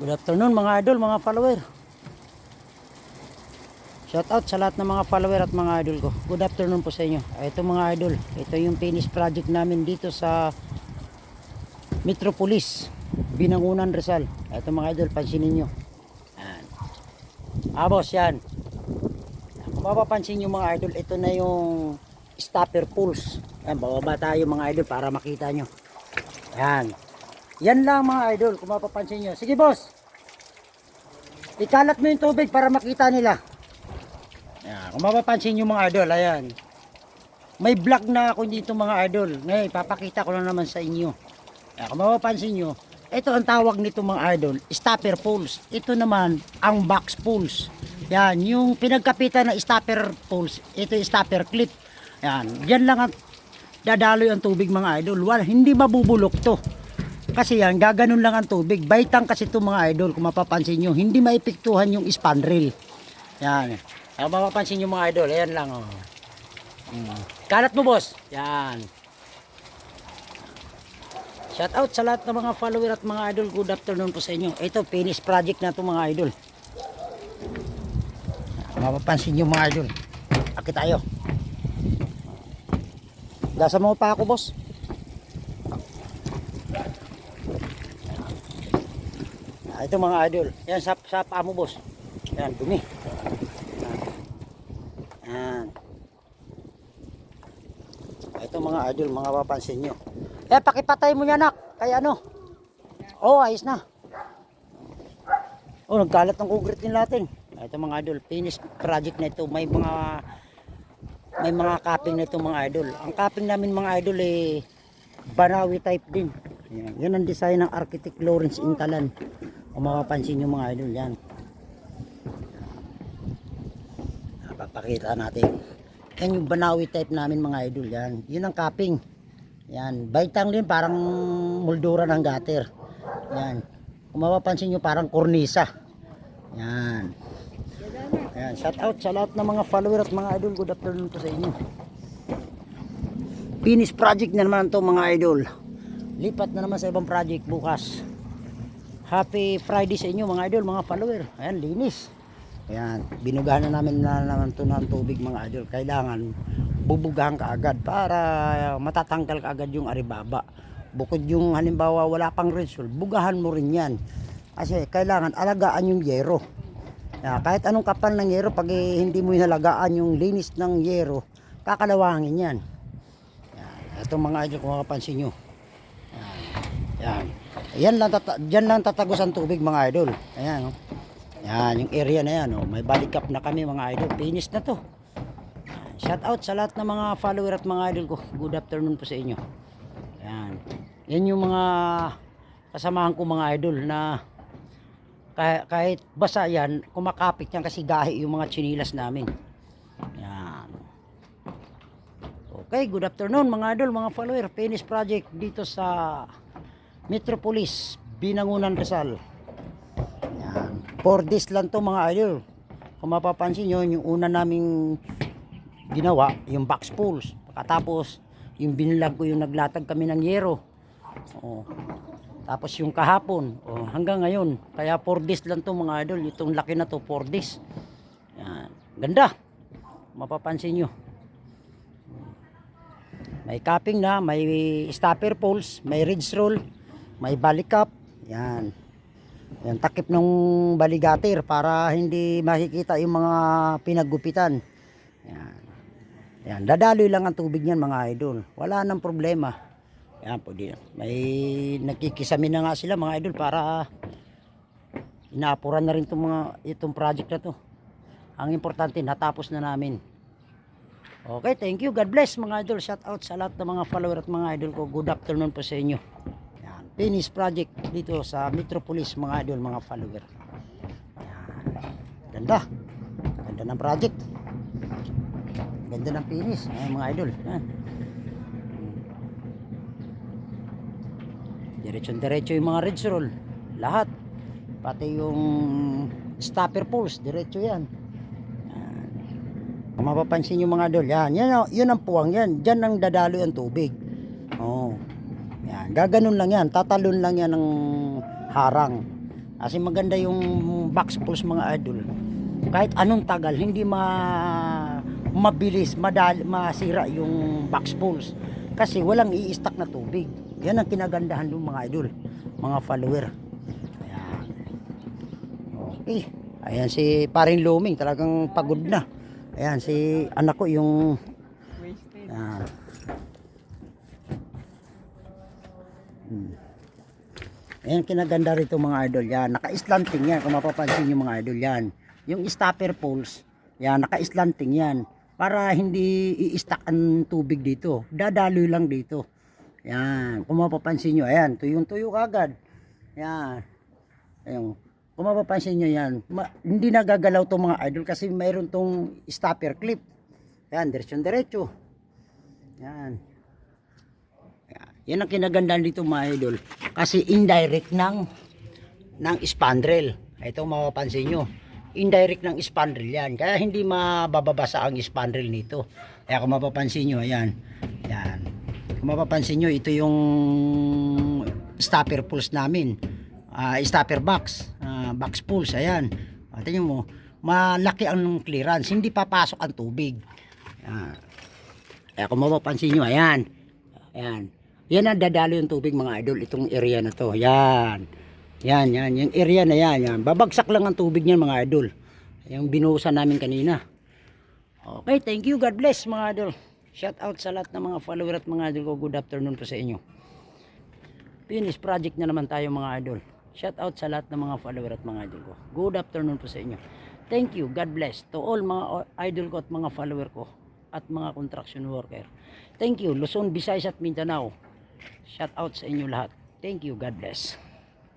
Good afternoon mga idol, mga follower. Shout out sa lahat ng mga follower at mga idol ko. Good afternoon po sa inyo. Ito mga idol, ito yung finish project namin dito sa Metropolis, Binangunan Rizal. Ito mga idol, pansinin nyo. Yan. Ah boss, yan. Kung mapapansin nyo mga idol, ito na yung stopper pulse. Yan, bababa tayo mga idol para makita nyo. Yan. Yan lang mga idol, kung mapapansin nyo. Sige boss, ikalat mo yung tubig para makita nila. Yan. Kung mapapansin nyo mga idol, ayan. May vlog na ako dito mga idol. Ngayon, ipapakita ko na naman sa inyo. Yan. Kung mapapansin nyo, ito ang tawag nito mga idol, stopper pulse. Ito naman, ang box pulse. Yan, yung pinagkapitan ng stopper pulse, ito yung stopper clip. Yan, yan lang ang dadaloy ang tubig mga idol. Wala, hindi mabubulok to. Kasi yan, gaganon lang ang tubig. Baitang kasi ito mga idol, kung mapapansin nyo, hindi maipiktuhan yung spandrel. Yan. Kung mapapansin nyo mga idol, ayan lang. Oh. Mm. Kalat mo boss. Yan. Shout out sa lahat ng mga follower at mga idol. Good afternoon po sa inyo. Ito, finish project na to mga idol. Mapapansin nyo mga idol. Akit tayo. Gasa mo pa ako boss. Ito mga idol. Yan sa, sa paa boss. Yan, dumi. Yan. Ito mga idol, mga papansin nyo. Eh, pakipatay mo yan, nak. Kaya ano? Oh, ayos na. Oh, nagkalat ng concrete din natin. Ito mga idol, finish project na ito. May mga may mga capping na ito mga idol. Ang capping namin mga idol eh Banawi type din. Yan, yan ang design ng architect Lawrence Intalan. Kung mapapansin nyo mga idol yan. Papakita natin. Yan yung Banawi type namin mga idol yan. Yun ang capping. Yan. Baitang din parang moldura ng gutter. Yan. Kung mapapansin nyo parang kornisa. Yan. Yan. Shout out sa lahat ng mga follower at mga idol. Good afternoon po sa inyo. Finish project na naman to mga idol. Lipat na naman sa ibang project bukas. Happy Friday sa inyo mga idol, mga follower. Ayan, linis. Ayan, binugahan na namin na naman to ng tubig mga idol. Kailangan bubugahan ka agad para matatanggal ka agad yung aribaba. Bukod yung halimbawa wala pang result, bugahan mo rin yan. Kasi kailangan alagaan yung yero. Yeah, kahit anong kapal ng yero, pag eh, hindi mo inalagaan yung linis ng yero, kakalawangin yan. Yan. Itong mga idol kung makapansin nyo. Yan. Yan. Yan lang, tata dyan lang tatagos ang tubig mga idol. Ayan. Oh. Yan, yung area na yan. Oh. May balik up na kami mga idol. Finish na to. Shout out sa lahat ng mga follower at mga idol ko. Good afternoon po sa inyo. Yan. Yan yung mga kasamahan ko mga idol na kahit, basa yan, kumakapit yan kasi gahi yung mga chinilas namin. Yan. Okay, good afternoon mga idol, mga follower. Finish project dito sa Metropolis, Binangunan Rizal. Yan. For this lang to mga idol. Kung mapapansin nyo, yung una naming ginawa, yung box pools. Pagkatapos, yung binilag ko yung naglatag kami ng yero. Oh. Tapos yung kahapon, oh, hanggang ngayon. Kaya 4 days lang to mga idol. Itong laki na to, 4 days. Yan. Ganda. Mapapansin nyo. May capping na, may stopper poles, may ridge roll, may balik up. Yan. Yan, takip ng baligatir para hindi makikita yung mga pinaggupitan. Yan. Yan, dadaloy lang ang tubig niyan mga idol. Wala nang problema. Yan po din. May nagkikisamin na nga sila mga idol para inaapuran na rin itong, mga, itong project na to. Ang importante, natapos na namin. Okay, thank you. God bless mga idol. Shout out sa lahat ng mga follower at mga idol ko. Good afternoon po sa inyo. Finish project dito sa Metropolis mga idol, mga follower. Ganda. Ganda ng project. Ganda ng finish. Ayan, mga idol. Yan. Diretso-diretso yung mga ridge roll. Lahat. Pati yung stopper poles. Diretso yan. Yan. Kung mapapansin yung mga idol. Yan. Yan, yun ang puwang yan. Diyan ang dadalo ang tubig. Oh. Yan. Gaganon lang yan. Tatalon lang yan ng harang. Kasi maganda yung box pulse mga idol. Kahit anong tagal, hindi ma mabilis, madal, masira yung box pulse. Kasi walang i-stack na tubig. Yan ang kinagandahan ng mga idol, mga follower. Ayan. Okay. Ayan si paring Luming, talagang pagod na. Ayan si anak ko yung Wasted. Ayan. Ayan kinaganda rito mga idol yan. Naka-slanting yan kung mapapansin nyo mga idol yan. Yung stopper poles, yan naka-slanting yan. Para hindi i-stack ang tubig dito. Dadaloy lang dito. Yan. Kung mapapansin nyo, ayan, tuyong-tuyo kagad. Yan. Ayun. Kung mapapansin nyo yan, ma- hindi nagagalaw tong mga idol kasi mayroon tong stopper clip. Yan, diretso-diretso. Yan. Yan. Yan ang kinagandaan dito mga idol. Kasi indirect ng ng spandrel. Ito mapapansin nyo. Indirect ng spandrel yan. Kaya hindi mababasa ang spandrel nito. Kaya kung mapapansin nyo, ayan. Yan. Kung mapapansin nyo, ito yung stopper pulse namin. Ah, stopper box. Ah, box pulse. Ayan. Ah, tingnan mo. Malaki ang clearance. Hindi papasok ang tubig. Yan. Kaya kung mapapansin nyo, ayan. Ayan. Yan ang dadalo yung tubig mga idol. Itong area na to. Yan. Yan, yan. Yung area na yan. yan. Babagsak lang ang tubig niyan mga idol. Yung binuhusan namin kanina. Okay, thank you. God bless mga idol. Shout out sa lahat ng mga follower at mga idol ko. Good afternoon po sa inyo. Finish project na naman tayo mga idol. Shout out sa lahat ng mga follower at mga idol ko. Good afternoon po sa inyo. Thank you. God bless to all mga idol ko at mga follower ko at mga construction worker. Thank you. Luzon, Visayas at Mindanao. Shout out sa inyo lahat. Thank you. God bless.